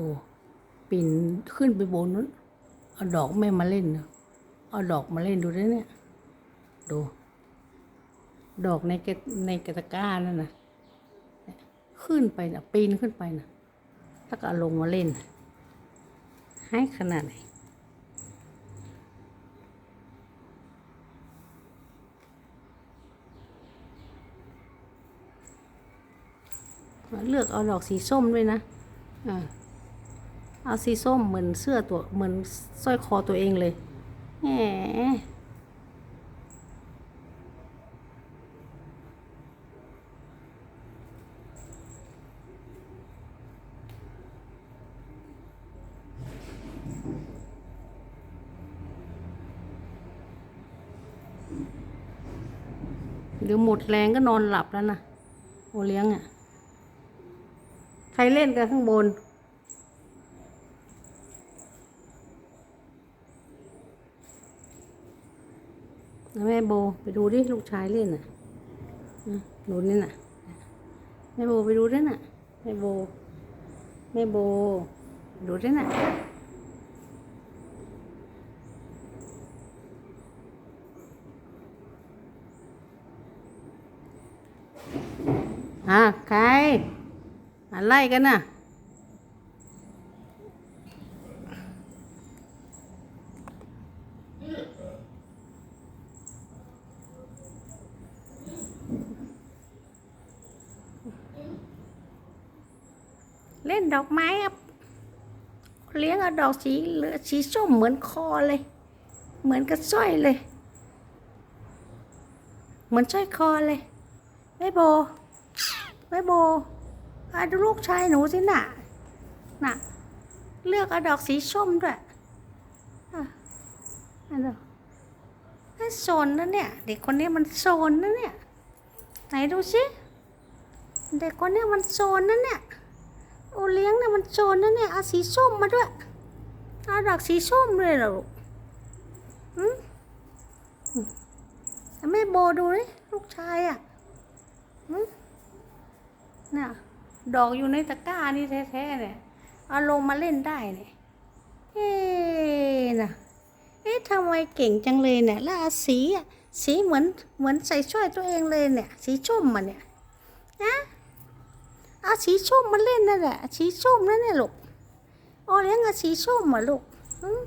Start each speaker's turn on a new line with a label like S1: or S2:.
S1: ดูปีนขึ้นไปบนนู้นเอาดอกแม่มาเล่นเอาดอกมาเล่นดูด้วยเนี่ย ดู ดอกในกในกระตะก้านั่นนะเนี่ยขึ้นไปนะปีนขึ้นไปนะแล้วก็เอาลงมาเล่น ให้ขนาดไหนเลือกเอาดอกสีส้มด้วยนะอ่า เอาสีส้มเหมือนเสื้อตัวเหมือนสร้อยคอตัวเองเลยแหมเดี๋ยวหมดแรงก็นอนหลับแล้วนะโอเลี้ยงอะ ใครเล่นกันข้างบน แม่โบไปดูดิลูกชายเล่นน่ะนะดูนี่น่ะ แม่โบไปดูด้วยน่ะ แม่โบ แม่โบ ดูด้วยน่ะ อะใครอะไรกันน่ะ เล่นดอกไม้ครับเลี้ยงเอาดอกสีเหลือสีส้มเหมือนคอเลย เหมือนกับสร้อยเลย เหมือนสร้อยคอเลยแม่โบแม่โบอาดูลูกชายหนูสิน่ะน่ะ เลือกเอาดอกสีส้มด้วยอะอันเดียวโซนนะเนี่ย เด็กคนนี้มันโซนนะเนี่ย ไหนดูสิเด็กคนนี้มันโซนนะเนี่ย โอเลี้ยงเนี่ยมันโซนนะเนี่ยเอาสีส้มมาด้วยเอาดอกสีส้มเลยเหรอลูกอืมแล้วแม่โบดูเลยลูกชายอะอืมเนี่ยดอกอยู่ในตะกร้านี่แท้ๆเนี่ยเอาลงมาเล่นได้เนี่ยเอ๊นะเอ๊ะทำไมเก่งจังเลยเนี่ยแล้วอาสีอะสีเหมือนเหมือนใส่ช่วยตัวเองเลยเนี่ย สีส้มมาเนี่ยนะ เอาสีส้มมาเล่นนั่นแหละสีส้มนั่นแหละลูกโอเลี้ยงเอาสีส้มมาลูกอืม